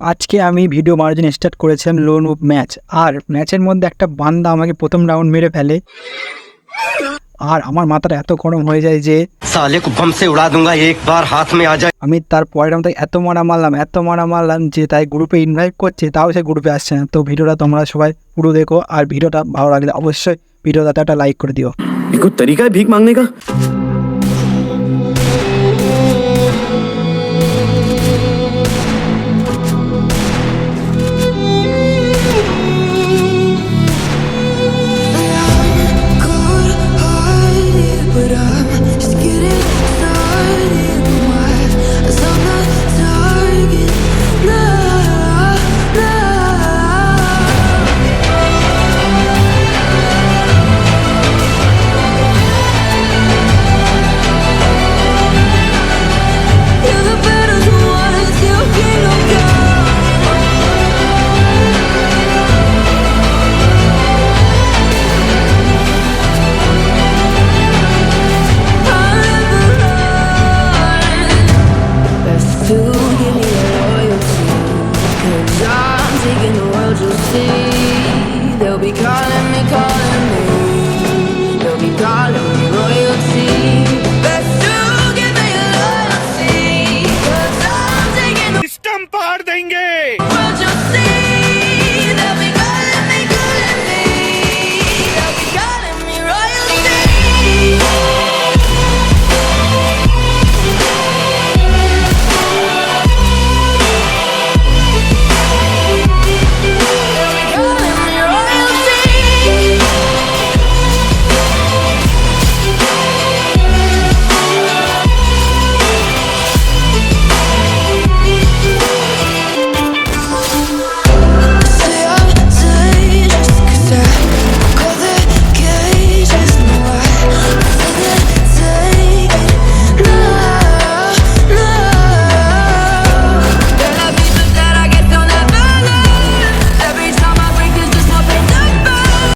আজকে আমি video margin start করেছিলাম লোন উপ ম্যাচ আর ম্যাচের মধ্যে একটা বান্দা আমাকে প্রথম রাউন্ড মেরে ফেলে। আর আমার মাথাটা এত গরম হয়ে যায় যে সালে উড়া দুঙ্গা একবার হাত মে আ যায় আমি তার পরের রাউন্ড এত মারা মারলাম এত মারা মারলাম যে তাই গ্রুপে ইনভাইট করছে তাও সে গ্রুপে আসছে না। তো ভিডিওটা তোমরা সবাই পুরো দেখো আর ভিডিওটা ভালো লাগলে অবশ্যই ভিডিওটাতে একটা লাইক করে দিও। তরিকা ভিক মাংনে কা see.